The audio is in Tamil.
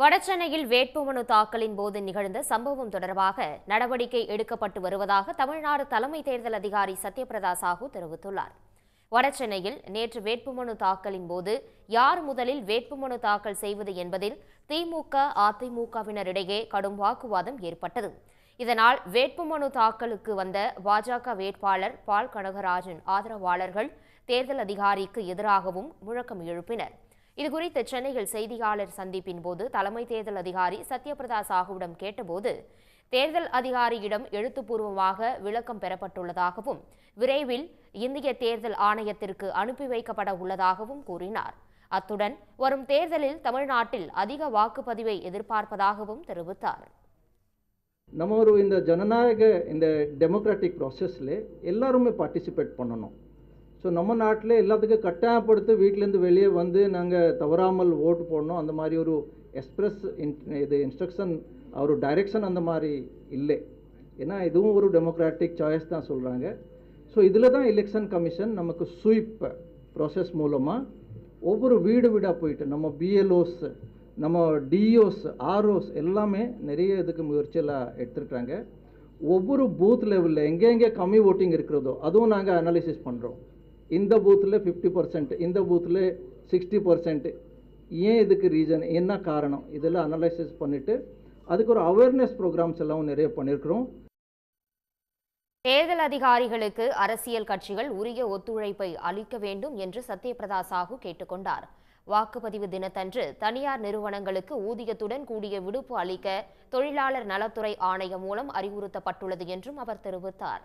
வடசென்னையில் வேட்புமனு தாக்கலின் போது நிகழ்ந்த சம்பவம் தொடர்பாக நடவடிக்கை எடுக்கப்பட்டு வருவதாக தமிழ்நாடு தலைமை தேர்தல் அதிகாரி சத்யபிரதா சாஹூ தெரிவித்துள்ளார். வடசென்னையில் நேற்று வேட்புமனு தாக்கலின் போது யார் முதலில் வேட்புமனு தாக்கல் செய்வது என்பதில் திமுக அதிமுகவினரிடையே கடும் வாக்குவாதம் ஏற்பட்டது. இதனால் வேட்புமனு தாக்கலுக்கு வந்த பாஜக வேட்பாளர் பால் கனகராஜன் ஆதரவாளர்கள் தேர்தல் அதிகாரிக்கு எதிராகவும் முழக்கம் எழுப்பினர். இதுகுறித்து சென்னையில் செய்தியாளர் சந்திப்பின் போது தலைமை தேர்தல் அதிகாரி சத்யபிரதா சாஹுவிடம் கேட்டபோது தேர்தல் அதிகாரியிடம் எழுத்துப்பூர்வமாக விளக்கம் பெறப்பட்டுள்ளதாகவும் விரைவில் இந்திய தேர்தல் ஆணையத்திற்கு அனுப்பி வைக்கப்பட உள்ளதாகவும் கூறினார். அத்துடன் வரும் தேர்தலில் தமிழ்நாட்டில் அதிக வாக்குப்பதிவை எதிர்பார்ப்பதாகவும் தெரிவித்தார். நம்ம ஒரு இந்த ஜனநாயக இந்த டெமோக்ராட்டிக் ப்ராசஸில் எல்லாருமே பார்ட்டிசிபேட் பண்ணணும். ஸோ நம்ம நாட்டில் எல்லாத்துக்கும் கட்டாயப்படுத்தி வீட்டிலேருந்து வெளியே வந்து நாங்கள் தவறாமல் ஓட்டு போடணும். அந்த மாதிரி ஒரு எக்ஸ்பிரஸ் இது இன்ஸ்ட்ரக்ஷன் ஒரு டைரெக்ஷன் அந்த மாதிரி இல்லை. ஏன்னா இதுவும் ஒரு டெமோக்ராட்டிக் சாய்ஸ் தான் சொல்கிறாங்க ஸோ இதில் தான் எலெக்ஷன் கமிஷன் நமக்கு ஸ்வீப் ப்ராசஸ் மூலமாக ஒவ்வொரு வீடு வீடாக போயிட்டு நம்ம பிஎல்ஓஸ் நம்ம டிஓஸ் ஆர்ஓஸ் எல்லாமே நிறைய இதுக்கு முயற்சியெல்லாம் எடுத்துருக்காங்க. ஒவ்வொரு பூத் லெவலில் எங்கே கம்மி ஓட்டிங் இருக்கிறதோ அதுவும் நாங்கள் அனாலிசிஸ் பண்ணுறோம் இந்த பூத்தில் ஃபிஃப்டி பர்சன்ட் இந்த பூத்தில் சிக்ஸ்டி பர்சன்ட் ஏன் இதுக்கு ரீசன் என்ன காரணம்? இதெல்லாம் அனலைசிஸ் பண்ணிவிட்டு அதுக்கு ஒரு அவேர்னஸ் ப்ரோக்ராம்ஸ் எல்லாம் நிறைய பண்ணியிருக்கிறோம் தேர்தல் அதிகாரிகளுக்கு அரசியல் கட்சிகள் உரிய ஒத்துழைப்பை அளிக்க வேண்டும் என்று சத்யபிரதா சாஹூ கேட்டுக்கொண்டார். வாக்குப்பதிவு தினத்தன்று தனியார் நிறுவனங்களுக்கு ஊதியத்துடன் கூடிய விடுப்பு அளிக்க தொழிலாளர் நலத்துறை ஆணையம் மூலம் அறிவுறுத்தப்பட்டுள்ளது என்றும் அவர் தெரிவித்தார்.